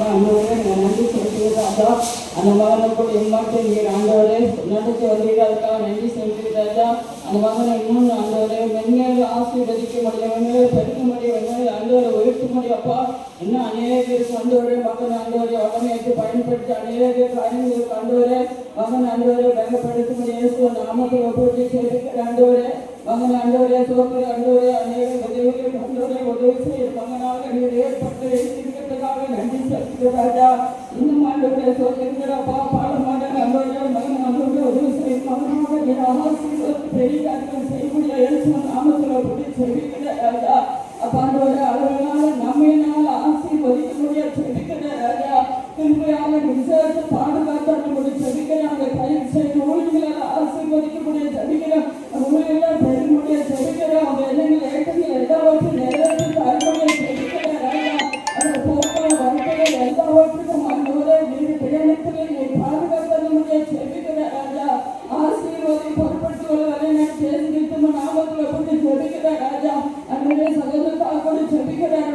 நன்றி செலுத்துகிறதா அந்த மகனுக்குள் எம்மாற்றம் நீர் ஆண்டவரே நடத்தி வருகிறதற்காக நன்றி செலுத்துகிறதா அந்த மகனை இன்னும் ஆண்டவரே மென்மேலும் ஆசீர்வதிக்க முடியும். மென்மேலும் பெருக்க முடியும் மென்மேலும் ஆண்டவரை உயர்த்த முடியும் அப்பா இன்னும் அநேக பேருக்கு ஆண்டவரே மகன் ஆண்டவரை வளமையேற்று பயன்படுத்தி அநேக பேர் காரியங்களுக்கு ஆண்டவரே மகன் ஆண்டவரை பயன்படுத்த முடியும் நாமத்தை ஆண்டவரே மகன் ஆண்டவரே ஆண்டவரே இருக்கிறதுக்காக நன்றி செலுத்துகிறாரா இன்னும் ஆண்டவரே சொல்லுகிறப்பா பாடமாக மகன் ஆண்டவரே உதவி செய்ய மகனாக நீர் பெரிய காரியங்கள் செய்ய முடியாது நாமத்தில் ஒப்புவித்து செபிக்கிறாரா அப்ப ஆண்டவரே அளவினால நம்மையினால ஆசீர்வதிக்க முடியாது விசாரித்து பாதுகாத்து நம்முடைய ஊழியர்களால்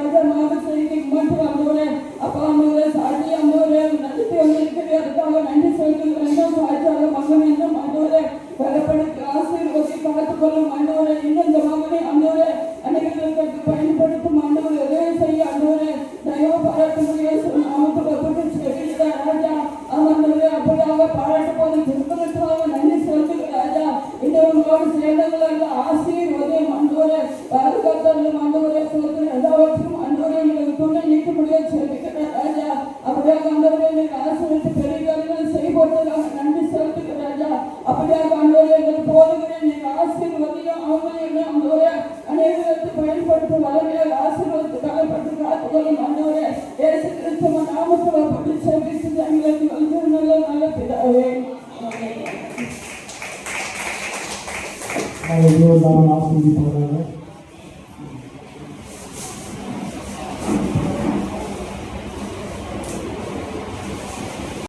செபிக்கிறார் மாத செய்தி மட்டும் அம்மோரே அப்பா அம்மோரே சாட்சி ஆண்டவரே நடத்தி வந்திருக்கிறேன் அதுக்காக நன்றி சொல்லுகிறேன் சாட்சியாக மகன் என்றும் காசு பலப்படுத்தி பார்த்து கொள்ளும் மன்னோரே இன்னும் இந்த மகனை ஆண்டவரே அனைவர்களுக்கு பயன்படுத்தும் மன்னோர் உதவி செய்ய ஆண்டவரே தயவு பாராட்டுமுடிய நமக்கு பற்றி செபிக்கிறார் ராஜா ஆண்டவரே அப்படியாக பாராட்டு போது திருப்பதற்காக நன்றி சொல்லுகிறேன் ராஜா. இன்னொரு சேர்ந்தவர்கள் ஆசிரியர் ஆண்டவரே மன்னோரே. பாதுகாப்பு அப்படியாக ஆண்டவரே அரசு ஆசீர்வித்து பெரிய காரியங்கள் செய்வதற்காக நன்றி செலுத்துக்கு ராஜா அப்படியாக ஆண்டவரே எங்கள் போதுகிறேன் நீங்கள் ஆசீர்வதியும் அவங்களையும் ஆண்டவரே அனைவருக்கு பயன்படுத்தும் வளமையாக ஆசீர்வாதத்துக்காக பற்றி காத்துக்கொள்ளும் ஆண்டவரே இயேசு கிறிஸ்துவ நாமத்தில் பற்றி செவித்து எங்களுக்கு வந்து நல்ல நல்ல பிதாவே. ஆமென். அவர்கள் தான்